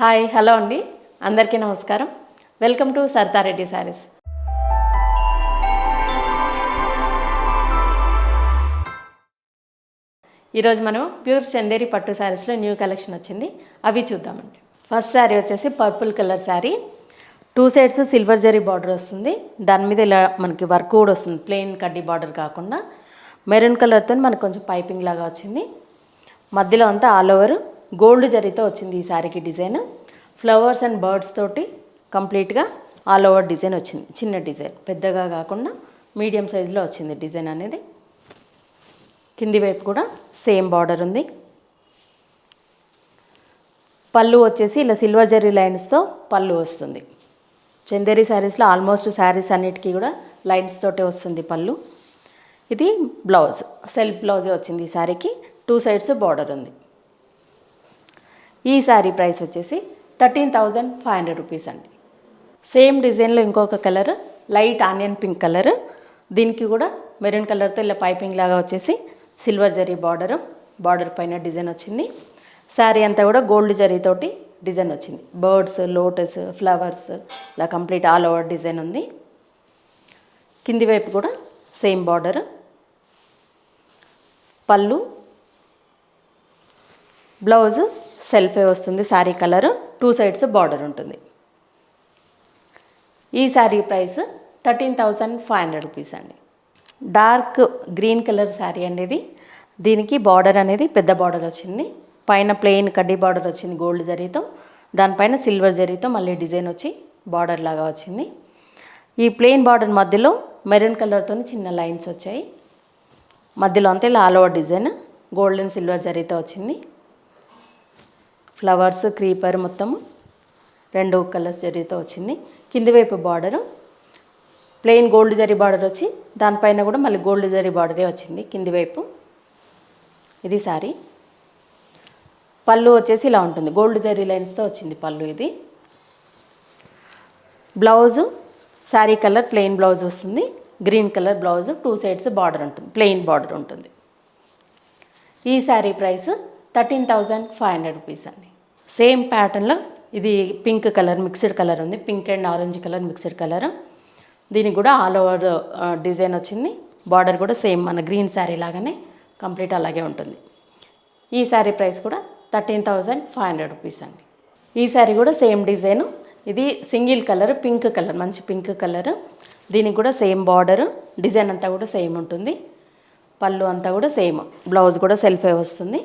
Hi hello అండి. అందరికీ నమస్కారం. Welcome to Sardareddy saris. ఈరోజు మనం ప్యూర్ చందేరి పట్టు శారీస్లో న్యూ కలెక్షన్ వచ్చింది. అవి చూద్దామండి. ఫస్ట్ శారీ వచ్చేసి purple colour sari. Two sides silver zari border వస్తుంది. దాని మీద ఇలా మనకి వర్క్ కూడా వస్తుంది. ప్లెయిన్ కడ్డీ బార్డర్ కాకుండా. మెరూన్ కలర్తో మనకు కొంచెం పైపింగ్ లాగా వచ్చింది. మధ్యలో అంతా ఆల్ ఓవర్. గోల్డ్ జరీతో వచ్చింది ఈ శారీకి డిజైన్. ఫ్లవర్స్ అండ్ బర్డ్స్ తోటి కంప్లీట్గా ఆల్ ఓవర్ డిజైన్ వచ్చింది. చిన్న డిజైన్. పెద్దగా కాకుండా మీడియం సైజులో వచ్చింది డిజైన్ అనేది. కింది వైపు కూడా సేమ్ బార్డర్ ఉంది. పళ్ళు వచ్చేసి ఇలా సిల్వర్ జరీ లైన్స్తో పళ్ళు వస్తుంది. చందేరి శారీస్లో ఆల్మోస్ట్ శారీస్ అన్నిటికీ కూడా లైన్స్ తోటే వస్తుంది పళ్ళు. ఇది బ్లౌజ్ సెల్ఫ్ బ్లౌజే వచ్చింది ఈ శారీకి టూ సైడ్స్ బార్డర్ ఉంది. ఈ శారీ ప్రైస్ వచ్చేసి thirteen thousand five hundred rupees అండి. సేమ్ డిజైన్లో ఇంకొక colour light onion pink colour. దీనికి కూడా మెరూన్ కలర్తో ఇలా పైపింగ్ లాగా వచ్చేసి సిల్వర్ జరీ బార్డర్ బార్డర్ పైన డిజైన్ వచ్చింది. శారీ అంతా కూడా గోల్డ్ జరీతోటి డిజైన్ వచ్చింది. బర్డ్స్ లోటస్ ఫ్లవర్స్ ఇలా కంప్లీట్ ఆల్ ఓవర్ డిజైన్ ఉంది. కింది వైపు కూడా సేమ్ బార్డర్. పళ్ళు బ్లౌజ్ సెల్ఫే వస్తుంది sari colour two sides border ఉంటుంది. ఈ sari price thirteen thousand five hundred rupees అండి. డార్క్ గ్రీన్ కలర్ శారీ అండి ఇది. దీనికి బార్డర్ అనేది పెద్ద బార్డర్ వచ్చింది. పైన ప్లెయిన్ కడ్డీ బార్డర్ వచ్చింది గోల్డ్ జరీతో. దానిపైన సిల్వర్ జరీతో మళ్ళీ డిజైన్ వచ్చి బార్డర్ లాగా వచ్చింది. ఈ ప్లెయిన్ బార్డర్ మధ్యలో మెరూన్ కలర్తో చిన్న లైన్స్ వచ్చాయి. మధ్యలో అంతే all over design gold and silver జరీతో వచ్చింది. ఫ్లవర్స్ క్రీపర్ మొత్తము రెండు కలర్స్ జరీతో వచ్చింది. కింది వైపు border. Plain gold zari border వచ్చి దానిపైన కూడా మళ్ళీ గోల్డ్ జరీ బార్డరే వచ్చింది కింది వైపు. ఇది సారీ. పళ్ళు వచ్చేసి ఇలా ఉంటుంది. గోల్డ్ జరీ లైన్స్తో వచ్చింది పళ్ళు ఇది. Blouse sari colour plain blouse వస్తుంది. Green colour blouse two sides border ఉంటుంది. ప్లెయిన్ బార్డర్ ఉంటుంది. ఈ sari price thirteen thousand five hundred rupees అండి. సేమ్ ప్యాటర్న్లో ఇది పింక్ కలర్ మిక్స్డ్ కలర్ ఉంది. Pink and orange colour mixed colour. దీనికి కూడా ఆల్ ఓవర్ డిజైన్ వచ్చింది. బార్డర్ కూడా సేమ్ మన గ్రీన్ శారీ లాగానే కంప్లీట్ అలాగే ఉంటుంది. ఈ శారీ ప్రైస్ కూడా thirteen thousand five hundred rupees అండి. ఈ శారీ కూడా సేమ్ డిజైను. ఇది సింగిల్ కలర్ పింక్ కలర్ మంచి పింక్ కలర్. దీనికి కూడా సేమ్ బార్డర్ డిజైన్ అంతా కూడా సేమ్ ఉంటుంది. పళ్ళు అంతా కూడా సేమ్. బ్లౌజ్ కూడా సెల్ఫే వస్తుంది.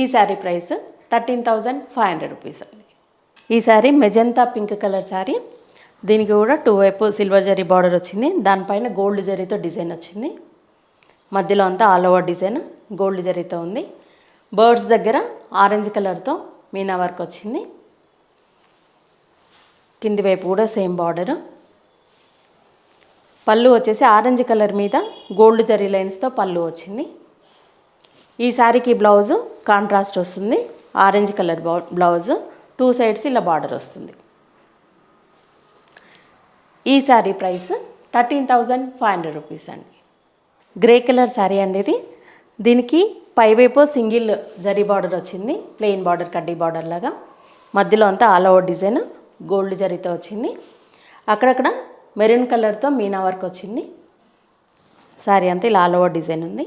ఈ sari price thirteen thousand five hundred rupees అండి. ఈ sari magenta pink colour sari దీనికి కూడా టూ వైపు సిల్వర్ జరీ బార్డర్ వచ్చింది. దానిపైన గోల్డ్ జరీతో డిజైన్ వచ్చింది. మధ్యలో అంతా ఆల్ ఓవర్ డిజైన్ గోల్డ్ జరీతో ఉంది. బర్డ్స్ దగ్గర ఆరెంజ్ కలర్తో మీనా వర్క్ వచ్చింది. కింది వైపు కూడా సేమ్ బార్డర్. పళ్ళు వచ్చేసి ఆరెంజ్ కలర్ మీద గోల్డ్ జరీ లైన్స్తో పళ్ళు వచ్చింది. ఈ శారీకి బ్లౌజు కాంట్రాస్ట్ వస్తుంది. Orange colour blouse two sides ఇలా బార్డర్ వస్తుంది. ఈ sari price thirteen thousand five hundred rupees అండి. గ్రే కలర్ శారీ అండి ఇది దీనికి పైవైపు సింగిల్ జరీ బార్డర్ వచ్చింది ప్లెయిన్ బార్డర్ కడ్డీ బార్డర్ లాగా. మధ్యలో అంతా ఆల్ ఓవర్ డిజైన్ గోల్డ్ జరీతో వచ్చింది. అక్కడక్కడ మెరూన్ కలర్తో మీనా వర్క్ వచ్చింది. శారీ అంతా ఇలా ఆల్ ఓవర్ డిజైన్ ఉంది.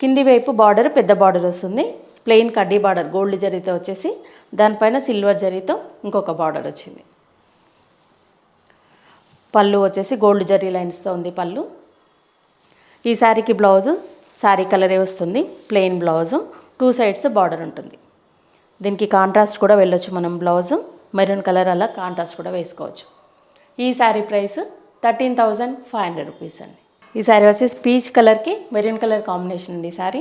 కింది వైపు బార్డర్ పెద్ద బార్డర్ వస్తుంది. ప్లెయిన్ కడ్డీ బార్డర్ గోల్డ్ జరీతో వచ్చేసి దానిపైన సిల్వర్ జరీతో ఇంకొక బార్డర్ వచ్చింది. పళ్ళు వచ్చేసి గోల్డ్ జరీ లైన్స్తో ఉంది పళ్ళు. ఈ శారీకి బ్లౌజు శారీ కలరే వస్తుంది plain blouse two sides border ఉంటుంది. దీనికి కాంట్రాస్ట్ కూడా వెళ్ళొచ్చు మనం బ్లౌజు మెరూన్ కలర్ అలా కాంట్రాస్ట్ కూడా వేసుకోవచ్చు. ఈ sari price thirteen thousand five hundred rupees అండి. ఈ శారీ వచ్చేసి పీచ్ కలర్కి మెరూన్ కలర్ కాంబినేషన్ అండి శారీ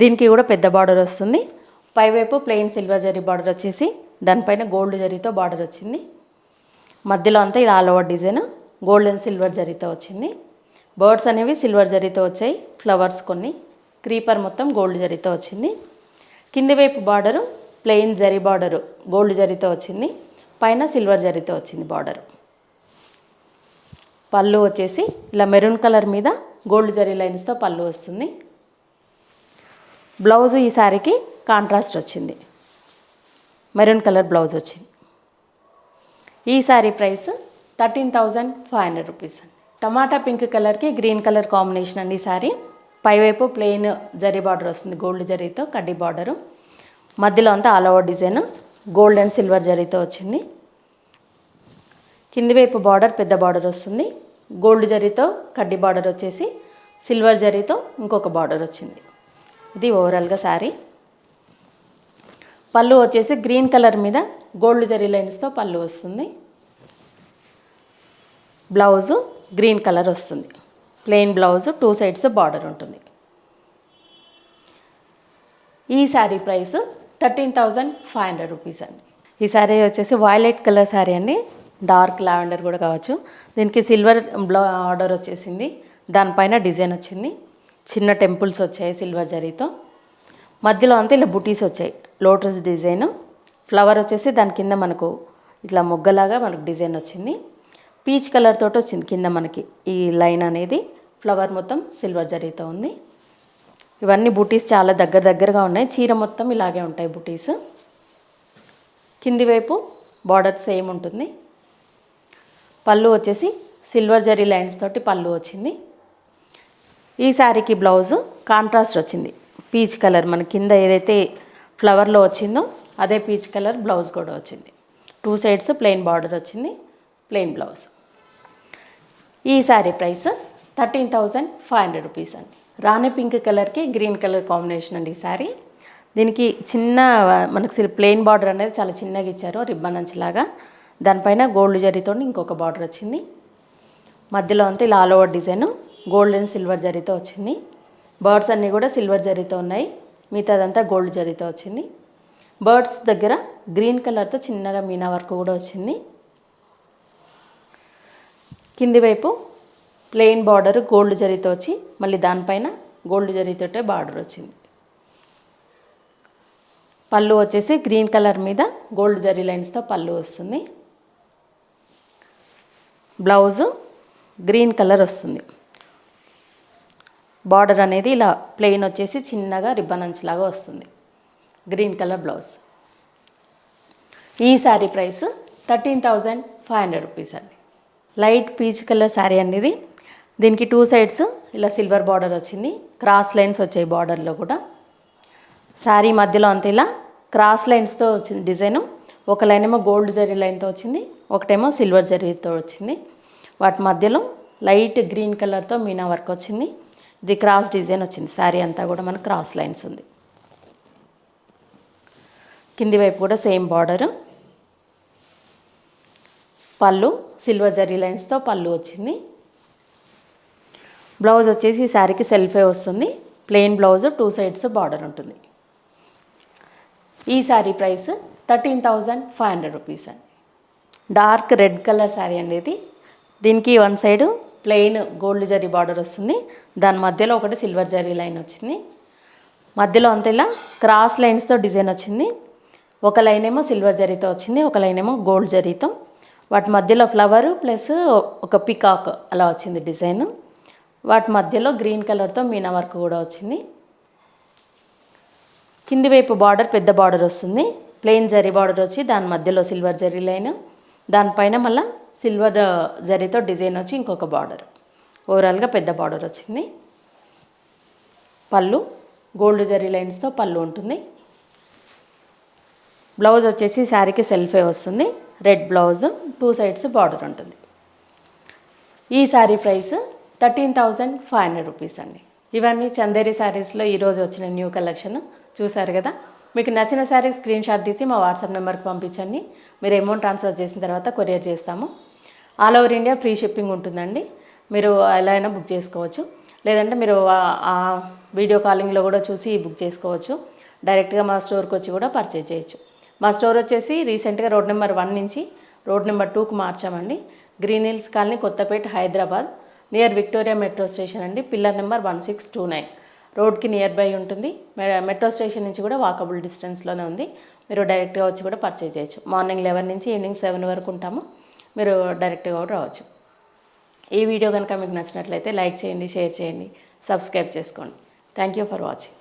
దీనికి కూడా పెద్ద బార్డర్ వస్తుంది. పైవైపు ప్లెయిన్ సిల్వర్ జరీ బార్డర్ వచ్చేసి దానిపైన గోల్డ్ జరీతో బార్డర్ వచ్చింది. మధ్యలో అంతా ఇలా all over design gold and silver జరీతో వచ్చింది. బర్డ్స్ అనేవి సిల్వర్ జరీతో వచ్చాయి ఫ్లవర్స్ కొన్ని. క్రీపర్ మొత్తం గోల్డ్ జరీతో వచ్చింది. కింది వైపు border plain zari border gold జరీతో వచ్చింది. పైన సిల్వర్ జరీతో వచ్చింది బార్డర్ పళ్ళు వచ్చేసి ఇలా మెరూన్ కలర్ మీద గోల్డ్ జరీ లైన్స్తో పళ్ళు వస్తుంది. బ్లౌజ్ ఈ శారీకి కాంట్రాస్ట్ వచ్చింది. మెరూన్ కలర్ బ్లౌజ్ వచ్చింది. ఈ sari price thirteen thousand five hundred rupees టమాటా పింక్ కలర్కి గ్రీన్ కలర్ కాంబినేషన్ అండి ఈ శారీ పైవైపు ప్లెయిన్ జరీ బార్డర్ వస్తుంది గోల్డ్ జరీతో కడ్డీ బార్డరు. మధ్యలో అంతా all over design gold and silver జరీతో వచ్చింది. కింది వైపు బార్డర్ పెద్ద బార్డర్ వస్తుంది. గోల్డ్ జరీతో కడ్డీ బార్డర్ వచ్చేసి సిల్వర్ జరీతో ఇంకొక బార్డర్ వచ్చింది. ఇది ఓవరాల్గా శారీ. పళ్ళు వచ్చేసి గ్రీన్ కలర్ మీద గోల్డ్ జరీ లైన్స్తో పళ్ళు వస్తుంది. బ్లౌజు గ్రీన్ కలర్ వస్తుంది. Plain blouse two sides border ఉంటుంది. ఈ sari price thirteen thousand five hundred rupees అండి. ఈ శారీ వచ్చేసి వైలెట్ కలర్ శారీ అండి. డార్క్ లావెండర్ కూడా కావచ్చు. దీనికి సిల్వర్ బ్లౌ ఆర్డర్ వచ్చేసింది. దానిపైన డిజైన్ వచ్చింది. చిన్న టెంపుల్స్ వచ్చాయి సిల్వర్ జరీతో. మధ్యలో అంతా ఇలా బుటీస్ వచ్చాయి. Lotus design. ఫ్లవర్ వచ్చేసి దాని కింద మనకు ఇట్లా మొగ్గలాగా మనకు డిజైన్ వచ్చింది. పీచ్ కలర్ తోటి వచ్చింది కింద మనకి ఈ లైన్ అనేది. ఫ్లవర్ మొత్తం సిల్వర్ జరీతో ఉంది. ఇవన్నీ బుటీస్ చాలా దగ్గర దగ్గరగా ఉన్నాయి. చీర మొత్తం ఇలాగే ఉంటాయి బుటీస్. కింది వైపు బార్డర్ సేమ్ ఉంటుంది. పళ్ళు వచ్చేసి సిల్వర్ జరీ లైన్స్ తోటి పళ్ళు వచ్చింది. ఈ శారీకి బ్లౌజు కాంట్రాస్ట్ వచ్చింది. పీచ్ కలర్ మన కింద ఏదైతే ఫ్లవర్లో వచ్చిందో అదే పీచ్ కలర్ బ్లౌజ్ కూడా వచ్చింది. టూ సైడ్స్ ప్లెయిన్ బార్డర్ వచ్చింది ప్లెయిన్ బ్లౌజ్ ఈ sari price thirteen thousand five hundred rupees అండి. రాణి పింక్ కలర్కి గ్రీన్ కలర్ కాంబినేషన్ అండి ఈ శారీ. దీనికి చిన్న మనకు ప్లెయిన్ బార్డర్ అనేది చాలా చిన్నగా ఇచ్చారు రిబ్బన్ అంచలాగా. దానిపైన గోల్డ్ జరీతో ఇంకొక బార్డర్ వచ్చింది. మధ్యలో అంతా ఇలా all over design gold and silver జరీతో వచ్చింది. బర్డ్స్ అన్నీ కూడా సిల్వర్ జరీతో ఉన్నాయి. మిగతాదంతా గోల్డ్ జరీతో వచ్చింది. బర్డ్స్ దగ్గర గ్రీన్ కలర్తో చిన్నగా మీనా వర్క్ కూడా వచ్చింది. కింది వైపు ప్లెయిన్ బార్డర్ గోల్డ్ జరీతో వచ్చి మళ్ళీ దానిపైన గోల్డ్ జరీతోటే బార్డర్ వచ్చింది. పళ్ళు వచ్చేసి గ్రీన్ కలర్ మీద గోల్డ్ జరీ లైన్స్తో పళ్ళు వస్తుంది. బ్లౌజు గ్రీన్ కలర్ వస్తుంది. బార్డర్ అనేది ఇలా ప్లెయిన్ వచ్చేసి చిన్నగా రిబ్బన్ అంచులాగా వస్తుంది. Green colour blouse. ఈ sari price thirteen thousand five hundred rupees అండి. లైట్ పీచ్ కలర్ శారీ అనేది దీనికి టూ సైడ్స్ ఇలా సిల్వర్ బార్డర్ వచ్చింది. క్రాస్ లైన్స్ వచ్చాయి బార్డర్లో కూడా. శారీ మధ్యలో అంతా ఇలా క్రాస్ లైన్స్తో వచ్చింది డిజైను. ఒక లైన్ ఏమో గోల్డ్ జరీ లైన్తో వచ్చింది. ఒకటేమో సిల్వర్ జరీతో వచ్చింది. వాటి మధ్యలో లైట్ గ్రీన్ కలర్తో మీనా వర్క్ వచ్చింది. ఇది క్రాస్ డిజైన్ వచ్చింది. శారీ అంతా కూడా మనకు క్రాస్ లైన్స్ ఉంది. కింది వైపు కూడా సేమ్ బార్డరు. పళ్ళు సిల్వర్ జరీ లైన్స్తో పళ్ళు వచ్చింది. బ్లౌజ్ వచ్చేసి ఈ శారీకి సెల్ఫే వస్తుంది. Plain blouse two sides border ఉంటుంది. ఈ sari price thirteen thousand five hundred rupees అండి. డార్క్ రెడ్ కలర్ శారీ అండి ఇది. దీనికి one side plain gold zari border వస్తుంది. దాని మధ్యలో ఒకటి సిల్వర్ జరీ లైన్ వచ్చింది. మధ్యలో అంతా ఇలా క్రాస్ లైన్స్తో డిజైన్ వచ్చింది. ఒక లైన్ ఏమో సిల్వర్ జరీతో వచ్చింది ఒక లైన్ ఏమో గోల్డ్ జరీతో. వాటి మధ్యలో ఫ్లవర్ ప్లస్ ఒక పికాక్ అలా వచ్చింది డిజైన్. వాటి మధ్యలో గ్రీన్ కలర్తో మీనా వర్క్ కూడా వచ్చింది. కింది వైపు బార్డర్ పెద్ద బార్డర్ వస్తుంది. ప్లెయిన్ జరీ బార్డర్ వచ్చి దాని మధ్యలో సిల్వర్ జరీ లైన్. దానిపైన మళ్ళీ సిల్వర్ జరీతో డిజైన్ వచ్చి ఇంకొక బార్డర్. ఓవరాల్గా పెద్ద బార్డర్ వచ్చింది. పళ్ళు గోల్డ్ జరీ లైన్స్తో పళ్ళు ఉంటుంది. బ్లౌజ్ వచ్చేసి శారీకి సెల్ఫే వస్తుంది. Red blouse two sides border ఉంటుంది. ఈ sari price thirteen thousand five hundred rupees అండి. ఇవన్నీ చందేరి శారీస్లో ఈరోజు వచ్చిన న్యూ కలెక్షన్. చూసారు కదా? మీకు నచ్చిన శారీ స్క్రీన్ షాట్ తీసి మా వాట్సాప్ నెంబర్కి పంపించండి. మీరు అమౌంట్ ట్రాన్స్ఫర్ చేసిన తర్వాత కొరియర్ చేస్తాము. All over India free shipping ఉంటుందండి. మీరు ఎలా అయినా బుక్ చేసుకోవచ్చు. లేదంటే మీరు ఆ- వీడియో కాలింగ్లో కూడా చూసి బుక్ చేసుకోవచ్చు. డైరెక్ట్గా మా స్టోర్కి వచ్చి కూడా పర్చేజ్ చేయొచ్చు. మా స్టోర్ వచ్చేసి రీసెంట్గా రోడ్ నెంబర్ వన్ నుంచి రోడ్ నెంబర్ టూకి మార్చామండి. Green hills colony Kothapet Hyderabad near Victoria metro station అండి. Pillar number one six two nine. రోడ్కి నియర్ బై ఉంటుంది. మె- మెట్రో స్టేషన్ నుంచి కూడా వాకబుల్ డిస్టెన్స్లోనే ఉంది. మీరు డైరెక్ట్గా వచ్చి కూడా పర్చేజ్ చేయొచ్చు. మార్నింగ్ లెవెన్ నుంచి ఈవినింగ్ సెవెన్ వరకు ఉంటాము. మీరు డైరెక్ట్గా కూడా రావచ్చు. ఈ వీడియో కనుక మీకు నచ్చినట్లయితే లైక్ చేయండి షేర్ చేయండి సబ్స్క్రైబ్ చేసుకోండి. Thank you for watching